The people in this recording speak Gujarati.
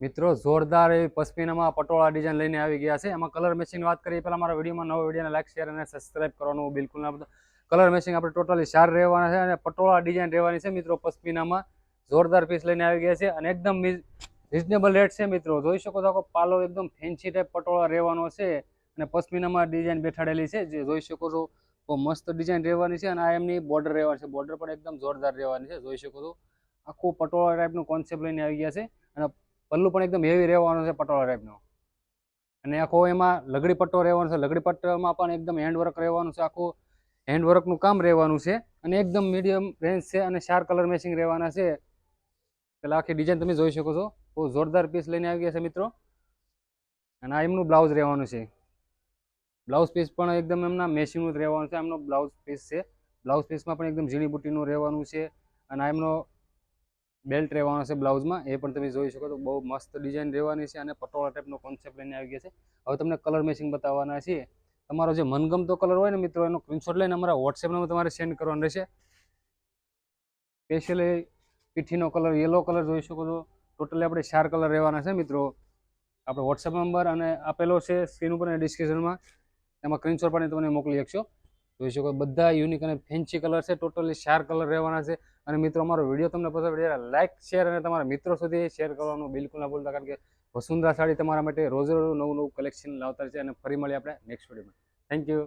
મિત્રો, જોરદાર એવી પશ્મિનામાં પટોળા ડિઝાઇન લઈને આવી ગયા છે. એમાં કલર મેચિંગ વાત કરીએ પહેલાં મારા વિડીયોમાં નવો વિડીયોને લાઈક શેર અને સબસ્ક્રાઈબ કરવાનું બિલકુલ ના કલર મેચિંગ આપણે ટોટલી ચાર રહેવાના છે અને પટોળા ડિઝાઇન રહેવાની છે મિત્રો પશ્મિનામાં. જોરદાર પીસ લઈને આવી ગયા છે અને એકદમ રિઝનેબલ રેટ છે મિત્રો. જોઈ શકો છો પાલો એકદમ ફેન્સી ટાઈપ પટોળા રહેવાનો છે અને પશ્મિનામાં ડિઝાઇન બેઠાડેલી છે. જે જોઈ શકો છો બહુ મસ્ત ડિઝાઇન રહેવાની છે અને આ એમની બોર્ડર રહેવાની છે. બોર્ડર પણ એકદમ જોરદાર રહેવાની છે. જોઈ શકો છો આખું પટોળા ટાઈપનું કોન્સેપ્ટ લઈને આવી ગયા છે અને પલ્લુ પણ એકદમ હેવી રહેવાનો છે પટોળા ટાઈપનો અને આખો એમાં લગડી પટ્ટો રહેવાનો છે. લગડી પટ્ટામાં પણ એકદમ હેન્ડવર્ક રહેવાનું છે. આખું હેન્ડવર્કનું કામ રહેવાનું છે. અને એકદમ મીડિયમ રેન્જ છે અને ચાર કલર મેચિંગ રહેવાના છે. એટલે આખી ડિઝાઇન તમે જોઈ શકો છો. બહુ જોરદાર પીસ લઈને આવી ગયા છે મિત્રો. અને આ એમનું બ્લાઉઝ રહેવાનું છે. બ્લાઉઝ પીસ પણ એકદમ એમના મેચિંગનું જ રહેવાનું છે. એમનો બ્લાઉઝ પીસ છે. બ્લાઉઝ પીસમાં પણ એકદમ ઝીણી બુટીનું રહેવાનું છે. અને એમનો બેલ્ટ રહેવાનો છે બ્લાઉઝમાં, એ પણ તમે જોઈ શકો તો બહુ મસ્ત ડિઝાઇન રહેવાની છે અને પટોળા ટાઈપનો કોન્સેપ્ટ લઈને આવી ગયા છે. હવે તમને કલર મેચિંગ બતાવવાના છીએ. તમારો જે મનગમતો કલર હોય ને મિત્રો, એનો સ્ક્રીનશોટ લઈને અમારા વોટ્સએપ નંબર તમારે સેન્ડ કરવાનો રહેશે. સ્પેશિયલી પીઠીનો કલર યલો કલર જોઈ શકો છો. ટોટલી આપણે ચાર કલર રહેવાના છે મિત્રો. આપણે વોટ્સએપ નંબર અને આપેલો છે સ્ક્રીન ઉપર અને ડિસ્ક્રિપ્શનમાં એમાં સ્ક્રીનશોટ પણ તમને મોકલી શકશો. જોઈ શકો બધા યુનિક અને ફેન્સી કલર છે. ટોટલી ચાર કલર રહેવાના છે. અને મિત્રો, અમારો વીડિયો તમને પસંદ પડે લાઇક શેર અને તમારા મિત્રો સુધી શેર કરવાનું બિલકુલ ના ભૂલતા, કારણ કે વસુંધરા સાડી તમારા માટે રોજ રોજ નવું નવું કલેક્શન લાવતા છે અને ફરી મળીએ આપણે નેક્સ્ટ વિડીયોમાં થેન્ક યુ